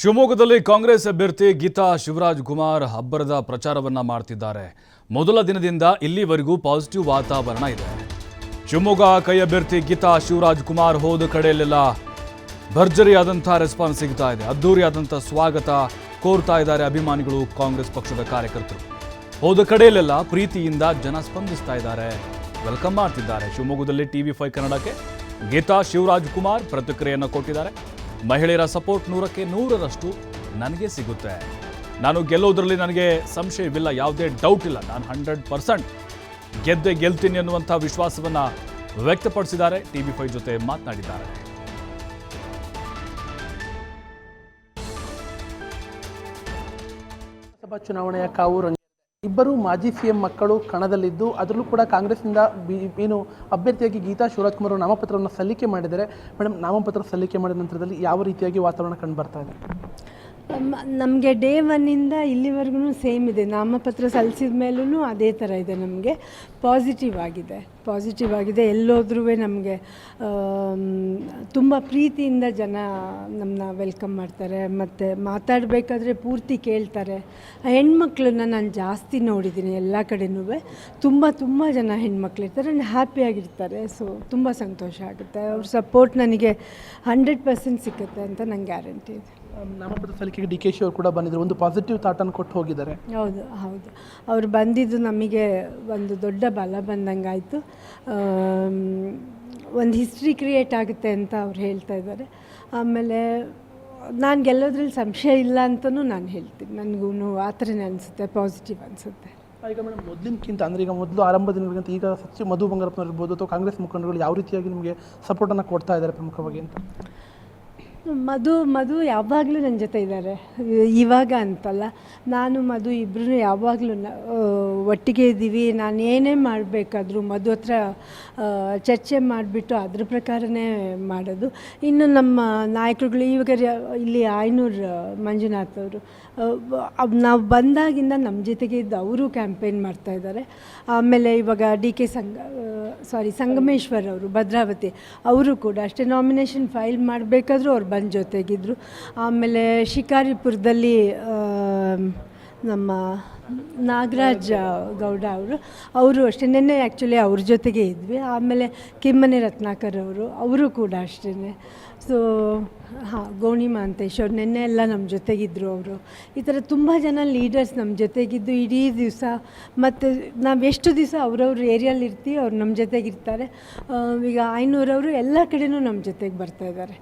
ಶಿವಮೊಗ್ಗದಲ್ಲಿ ಕಾಂಗ್ರೆಸ್ ಅಭ್ಯರ್ಥಿ ಗೀತಾ ಶಿವರಾಜ್ ಕುಮಾರ್ ಹಬ್ಬರದ ಪ್ರಚಾರವನ್ನ ಮಾಡ್ತಿದ್ದಾರೆ. ಮೊದಲ ದಿನದಿಂದ ಇಲ್ಲಿವರೆಗೂ ಪಾಸಿಟಿವ್ ವಾತಾವರಣ ಇದೆ. ಶಿವಮೊಗ್ಗ ಕೈ ಅಭ್ಯರ್ಥಿ ಗೀತಾ ಶಿವರಾಜ್ ಕುಮಾರ್ ಹೋದ ಕಡೆಯಲ್ಲೆಲ್ಲ ಭರ್ಜರಿಯಾದಂಥ ರೆಸ್ಪಾನ್ಸ್ ಸಿಗ್ತಾ ಇದೆ. ಅದ್ದೂರಿಯಾದಂಥ ಸ್ವಾಗತ ಕೋರ್ತಾ ಇದ್ದಾರೆ ಅಭಿಮಾನಿಗಳು ಕಾಂಗ್ರೆಸ್ ಪಕ್ಷದ ಕಾರ್ಯಕರ್ತರು. ಹೋದ ಕಡೆಯಲ್ಲೆಲ್ಲ ಪ್ರೀತಿಯಿಂದ ಜನ ಸ್ಪಂದಿಸ್ತಾ ಇದ್ದಾರೆ. ವೆಲ್ಕಮ್ ಮಾಡ್ತಿದ್ದಾರೆ. ಶಿವಮೊಗ್ಗದಲ್ಲಿ ಟಿವಿ ಫೈವ್ ಕನ್ನಡಕ್ಕೆ ಗೀತಾ ಶಿವರಾಜ್ ಕುಮಾರ್ ಪ್ರತಿಕ್ರಿಯೆಯನ್ನು ಕೊಟ್ಟಿದ್ದಾರೆ. ಮಹಿಳೆಯರ ಸಪೋರ್ಟ್ ನೂರಕ್ಕೆ ನೂರರಷ್ಟು ನನಗೆ ಸಿಗುತ್ತೆ. ನಾನು ಗೆಲ್ಲೋದ್ರಲ್ಲಿ ನನಗೆ ಸಂಶಯವಿಲ್ಲ, ಯಾವುದೇ ಡೌಟ್ ಇಲ್ಲ. ನಾನು ಹಂಡ್ರೆಡ್ ಪರ್ಸೆಂಟ್ ಗೆದ್ದೆ ಗೆಲ್ತೀನಿ ಅನ್ನುವಂಥ ವಿಶ್ವಾಸವನ್ನ ವ್ಯಕ್ತಪಡಿಸಿದ್ದಾರೆ. ಟಿವಿ ಫೈವ್ ಜೊತೆ ಮಾತನಾಡಿದ್ದಾರೆ. ಲೋಕಸಭಾ ಚುನಾವಣೆಯ ಕಾವು ಇಬ್ಬರು ಮಾಜಿ ಸಿಎಂ ಮಕ್ಕಳು ಕಣದಲ್ಲಿದ್ದು, ಅದರಲ್ಲೂ ಕೂಡ ಕಾಂಗ್ರೆಸ್ನಿಂದ ಬಿ, ಏನು ಅಭ್ಯರ್ಥಿಯಾಗಿ ಗೀತಾ ಶಿವರಾಜ್ಕುಮಾರ್ ನಾಮಪತ್ರವನ್ನು ಸಲ್ಲಿಕೆ ಮಾಡಿದರೆ ಮೇಡಮ್ ನಾಮಪತ್ರ ಸಲ್ಲಿಕೆ ಮಾಡಿದ ನಂತರದಲ್ಲಿ ಯಾವ ರೀತಿಯಾಗಿ ವಾತಾವರಣ ಕಂಡು ಬರ್ತಾ ಇದೆ? ನಮಗೆ ಡೇ ಒನ್ನಿಂದ ಇಲ್ಲಿವರೆಗೂ ಸೇಮ್ ಇದೆ. ನಾಮಪತ್ರ ಸಲ್ಲಿಸಿದ ಮೇಲೂ ಅದೇ ಥರ ಇದೆ ನಮಗೆ. ಪಾಸಿಟಿವ್ ಆಗಿದೆ. ಪಾಸಿಟಿವ್ ಆಗಿದೆ. ಎಲ್ಲೋದ್ರೂ ನಮಗೆ ತುಂಬ ಪ್ರೀತಿಯಿಂದ ಜನ ನಮ್ಮನ್ನ ವೆಲ್ಕಮ್ ಮಾಡ್ತಾರೆ. ಮತ್ತು ಮಾತಾಡಬೇಕಾದ್ರೆ ಪೂರ್ತಿ ಕೇಳ್ತಾರೆ. ಹೆಣ್ಮಕ್ಳನ್ನ ನಾನು ಜಾಸ್ತಿ ನೋಡಿದ್ದೀನಿ ಎಲ್ಲ ಕಡೆನೂ ತುಂಬ ತುಂಬ ಜನ ಹೆಣ್ಮಕ್ಳು ಇರ್ತಾರೆ ಹ್ಯಾಪಿಯಾಗಿರ್ತಾರೆ ಸೊ ತುಂಬ ಸಂತೋಷ ಆಗುತ್ತೆ. ಅವ್ರ ಸಪೋರ್ಟ್ ನನಗೆ ಹಂಡ್ರೆಡ್ ಪರ್ಸೆಂಟ್ ಸಿಕ್ಕುತ್ತೆ ಅಂತ ನಂಗೆ ಗ್ಯಾರಂಟಿ ಇದೆ. ನಾಮಪತ್ರ ಸಲ್ಲಿಕೆಗೆ ಡಿ ಕೆ ಶಿ ಅವರು ಕೂಡ ಬಂದಿದ್ದರು ಒಂದು ಪಾಸಿಟಿವ್ ಥಾಟನ್ನು ಕೊಟ್ಟು ಹೋಗಿದ್ದಾರೆ. ಹೌದು ಹೌದು. ಅವರು ಬಂದಿದ್ದು ನಮಗೆ ಒಂದು ದೊಡ್ಡ ಬಲ ಬಂದಂಗೆ ಆಯಿತು ಒಂದು ಹಿಸ್ಟ್ರಿ ಕ್ರಿಯೇಟ್ ಆಗುತ್ತೆ ಅಂತ ಅವ್ರು ಹೇಳ್ತಾ ಇದ್ದಾರೆ. ಆಮೇಲೆ ನಾನು ಗೆಲ್ಲೋದ್ರಲ್ಲಿ ಸಂಶಯ ಇಲ್ಲ ಅಂತಲೂ ನಾನು ಹೇಳ್ತೀನಿ. ನನಗೂ ಆ ಥರನೇ ಅನಿಸುತ್ತೆ ಪಾಸಿಟಿವ್ ಅನಿಸುತ್ತೆ. ಈಗ ಮೇಡಮ್ ಮೊದಲಿನಕ್ಕಿಂತ ಅಂದರೆ ಈಗ ಮೊದಲು ಆರಂಭ ದಿನಗಳಿಗಿಂತ ಈಗ ಸಚಿವ ಮಧು ಬಂಗಾರಪ್ಪನವ್ರು ಇರ್ಬೋದು ಅಥವಾ ಕಾಂಗ್ರೆಸ್ ಮುಖಂಡರುಗಳು ಯಾವ ರೀತಿಯಾಗಿ ನಿಮಗೆ ಸಪೋರ್ಟನ್ನು ಕೊಡ್ತಾ ಇದ್ದಾರೆ ಪ್ರಮುಖವಾಗಿ ಅಂತ? ಮಧು ಮಧು ಯಾವಾಗಲೂ ನನ್ನ ಜೊತೆ ಇದ್ದಾರೆ ಇವಾಗ ಅಂತಲ್ಲ, ನಾನು, ಮಧು ಇಬ್ಬರೂ ಯಾವಾಗಲೂ ಒಟ್ಟಿಗೆ ಇದ್ದೀವಿ. ನಾನು ಏನೇ ಮಾಡಬೇಕಾದ್ರೂ ಮಧು ಹತ್ರ ಚರ್ಚೆ ಮಾಡಿಬಿಟ್ಟು ಅದ್ರ ಪ್ರಕಾರನೇ ಮಾಡೋದು. ಇನ್ನು ನಮ್ಮ ನಾಯಕರುಗಳು, ಇವಾಗ ಇಲ್ಲಿ ಆಯ್ನೂರು ಮಂಜುನಾಥ್ ಅವರು ನಾವು ಬಂದಾಗಿಂದ ನಮ್ಮ ಜೊತೆಗೆ ಇದ್ದು ಅವರು ಕ್ಯಾಂಪೇನ್ ಮಾಡ್ತಾ ಇದ್ದಾರೆ ಆಮೇಲೆ ಇವಾಗ ಡಿ ಕೆ ಸಂಗ ಸಾರಿ ಸಂಗಮೇಶ್ವರ್ ಅವರು, ಭದ್ರಾವತಿ, ಅವರು ಕೂಡ ಅಷ್ಟೇ. ನಾಮಿನೇಷನ್ ಫೈಲ್ ಮಾಡಬೇಕಾದ್ರೂ ಅವ್ರು ಬಂದು ಜೊತೆಗಿದ್ದರು ಆಮೇಲೆ ಶಿಕಾರಿಪುರದಲ್ಲಿ ನಮ್ಮ ನಾಗರಾಜ ಗೌಡ ಅವರು ಅವರು ಅಷ್ಟೇ. ನಿನ್ನೆ ಆ್ಯಕ್ಚುಲಿ ಅವ್ರ ಜೊತೆಗೆ ಇದ್ವಿ. ಆಮೇಲೆ ಕಿಮ್ಮನೆ ರತ್ನಾಕರ್ ಅವರು ಅವರು ಕೂಡ ಅಷ್ಟೇ ಸೊ ಹಾಂ, ಗೋಣಿ ಮಹಂತೇಶ್ ಅವ್ರು, ನಿನ್ನೆ ಎಲ್ಲ ನಮ್ಮ ಜೊತೆಗಿದ್ದರು ಅವರು. ಈ ಥರ ತುಂಬ ಜನ ಲೀಡರ್ಸ್ ನಮ್ಮ ಜೊತೆಗಿದ್ದು ಇಡೀ ದಿವಸ. ಮತ್ತು ನಾವು ಎಷ್ಟು ದಿವಸ ಅವ್ರವ್ರ ಏರಿಯಲ್ಲಿ ಇರ್ತೀವಿ, ಅವ್ರು ನಮ್ಮ ಜೊತೆಗಿರ್ತಾರೆ. ಈಗ ಐನೂರವರು ಎಲ್ಲ ಕಡೆನೂ ನಮ್ಮ ಜೊತೆಗೆ ಬರ್ತಾ ಇದ್ದಾರೆ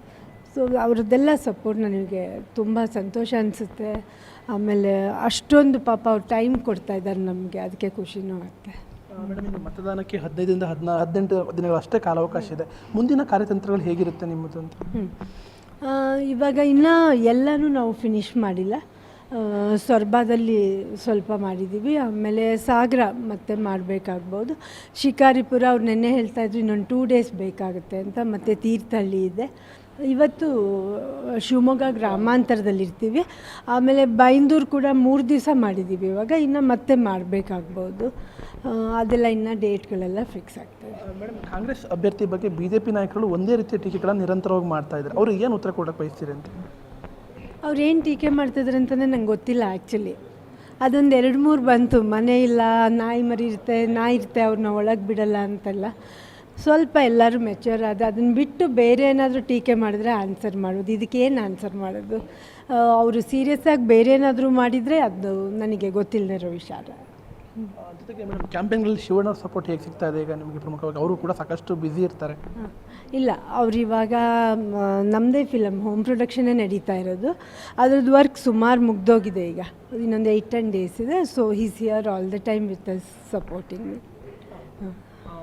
ಸೊ ಅವ್ರದ್ದೆಲ್ಲ ಸಪೋರ್ಟ್ ನನಗೆ ತುಂಬ ಸಂತೋಷ ಅನಿಸುತ್ತೆ. ಆಮೇಲೆ ಅಷ್ಟೊಂದು ಪಾಪ ಅವ್ರು ಟೈಮ್ ಕೊಡ್ತಾ ಇದ್ದಾರೆ ನಮಗೆ. ಅದಕ್ಕೆ ಖುಷಿನೂ ಆಗುತ್ತೆ. ಮೇಡಮ್ ಮತದಾನಕ್ಕೆ ಹದಿನೈದರಿಂದ ಹದಿನಾ ಹದಿನೆಂಟು ದಿನಗಳಷ್ಟೇ ಕಾಲಾವಕಾಶ ಇದೆ. ಮುಂದಿನ ಕಾರ್ಯತಂತ್ರಗಳು ಹೇಗಿರುತ್ತೆ ನಿಮ್ಮದು ಅಂತ. ಆ, ಇವಾಗ ಇನ್ನೂ ಎಲ್ಲನೂ ನಾವು ಫಿನಿಶ್ ಮಾಡಿಲ್ಲ. ಸ್ವರ್ಬಾದಲ್ಲಿ ಸೊರಬದಲ್ಲಿ ಸ್ವಲ್ಪ ಮಾಡಿದ್ದೀವಿ ಆಮೇಲೆ ಸಾಗರ ಮತ್ತೆ ಮಾಡಬೇಕಾಗ್ಬೋದು. ಶಿಕಾರಿಪುರ ಅವ್ರು ನೆನ್ನೆ ಹೇಳ್ತಾಯಿದ್ರು ಇನ್ನೊಂದು ಟೂ ಡೇಸ್ ಬೇಕಾಗುತ್ತೆ ಅಂತ. ಮತ್ತು ತೀರ್ಥಹಳ್ಳಿ ಇದೆ. ಇವತ್ತು ಶಿವಮೊಗ್ಗ ಗ್ರಾಮಾಂತರದಲ್ಲಿರ್ತೀವಿ. ಆಮೇಲೆ ಬೈಂದೂರು ಕೂಡ ಮೂರು ದಿವಸ ಮಾಡಿದ್ದೀವಿ ಇವಾಗ ಇನ್ನು ಮತ್ತೆ ಮಾಡಬೇಕಾಗ್ಬೋದು. ಅದೆಲ್ಲ ಇನ್ನು ಡೇಟ್ಗಳೆಲ್ಲ ಫಿಕ್ಸ್ ಆಗ್ತದೆ. ಮೇಡಮ್ ಕಾಂಗ್ರೆಸ್ ಅಭ್ಯರ್ಥಿ ಬಗ್ಗೆ ಬಿ ಜೆ ಪಿ ನಾಯಕರು ಒಂದೇ ರೀತಿಯ ಟೀಕೆಗಳನ್ನು ನಿರಂತರವಾಗಿ ಮಾಡ್ತಾ ಇದ್ದಾರೆ. ಅವರು ಏನು ಉತ್ತರ ಕೊಡಕ್ಕೆ ಬಯಸ್ತೀರಿ ಅಂತ? ಅವ್ರು ಏನು ಟೀಕೆ ಮಾಡ್ತಿದ್ರು ಅಂತಲೇ ನಂಗೆ ಗೊತ್ತಿಲ್ಲ ಆ್ಯಕ್ಚುಲಿ ಅದೊಂದು ಎರಡು ಮೂರು ಬಂತು ಮನೆ ಇಲ್ಲ ನಾಯಿ ಮರಿ ಇರುತ್ತೆ ನಾಯಿ ಇರುತ್ತೆ ಅವ್ರನ್ನ ಒಳಗೆ ಬಿಡಲ್ಲ ಅಂತೆಲ್ಲ. ಸ್ವಲ್ಪ ಎಲ್ಲರೂ ಮೆಚ್ಯೂರ್ ಆದ ಅದನ್ನು ಬಿಟ್ಟು ಬೇರೆ ಏನಾದರೂ ಟೀಕೆ ಮಾಡಿದ್ರೆ ಆನ್ಸರ್ ಮಾಡೋದು. ಇದಕ್ಕೆ ಏನು ಆನ್ಸರ್ ಮಾಡೋದು? ಅವರು ಸೀರಿಯಸ್ ಆಗಿ ಬೇರೆ ಏನಾದರೂ ಮಾಡಿದರೆ ಅದು ನನಗೆ ಗೊತ್ತಿಲ್ಲದೆ ಇರೋ ವಿಚಾರ. ಆ, ಜೊತೆಗೆ ಮೇಡಮ್ ಕ್ಯಾಂಪೇನ್ಗಳಲ್ಲಿ ಶಿವಣ್ಣ ಸಪೋರ್ಟ್ ಹೇಗೆ ಸಿಗ್ತಾ ಇದೆ? ಈಗ ನಿಮಗೆ ಪ್ರಮುಖವಾಗಿ ಅವರು ಕೂಡ ಸಾಕಷ್ಟು ಬ್ಯುಸಿ ಇರ್ತಾರೆ. ಇಲ್ಲ ಅವ್ರು ಇವಾಗ ನಮ್ಮದೇ ಫಿಲಮ್ ಹೋಮ್ ಪ್ರೊಡಕ್ಷನ್ನೇ ನಡೀತಾ ಇರೋದು. ಅದ್ರದ್ದು ವರ್ಕ್ ಸುಮಾರು ಮುಗ್ದೋಗಿದೆ ಈಗ. ಇನ್ನೊಂದು ಏಯ್ಟ್ ಟೆನ್ ಡೇಸ್ ಇದೆ. So he's here all the time with us supporting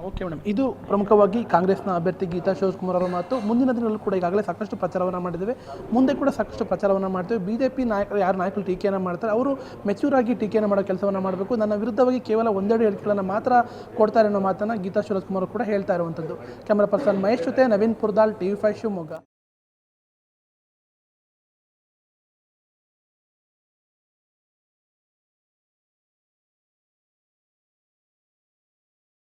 okay madam. ಇದು ಪ್ರಮುಖವಾಗಿ ಕಾಂಗ್ರೆಸ್ನ ಅಭ್ಯರ್ಥಿ ಗೀತಾ ಶಿವಕುಮಾರ್ ಅವರ ಮಾತು. ಮುಂದಿನ ದಿನಗಳಲ್ಲಿ ಕೂಡ ಈಗಾಗಲೇ ಸಾಕಷ್ಟು ಪ್ರಚಾರವನ್ನು ಮಾಡಿದ್ದೇವೆ. ಮುಂದೆ ಕೂಡ ಸಾಕಷ್ಟು ಪ್ರಚಾರವನ್ನು ಮಾಡ್ತೇವೆ. ಬಿ ಜೆ ಪಿ ನಾಯಕರು ಯಾರು ನಾಯಕರು ಟೀಕೆಯನ್ನು ಮಾಡ್ತಾರೆ, ಅವರು ಮೆಚೂರ್ ಆಗಿ ಟೀಕೆಯನ್ನು ಮಾಡೋ ಕೆಲಸವನ್ನು ಮಾಡಬೇಕು. ನನ್ನ ವಿರುದ್ಧವಾಗಿ ಕೇವಲ ಒಂದೆರಡು ಹೇಳಿಕೆಗಳನ್ನು ಮಾತ್ರ ಕೊಡ್ತಾರೆ ಅನ್ನೋ ಮಾತನ್ನು ಗೀತಾ ಶಿವಕುಮಾರ್ ಕೂಡ ಹೇಳ್ತಾ ಇರುವಂಥದ್ದು ಕ್ಯಾಮರಾ ಪರ್ಸನ್ ಮಹೇಶ್ ಜೊತೆ Naveen Purdal T V five Shivamogga.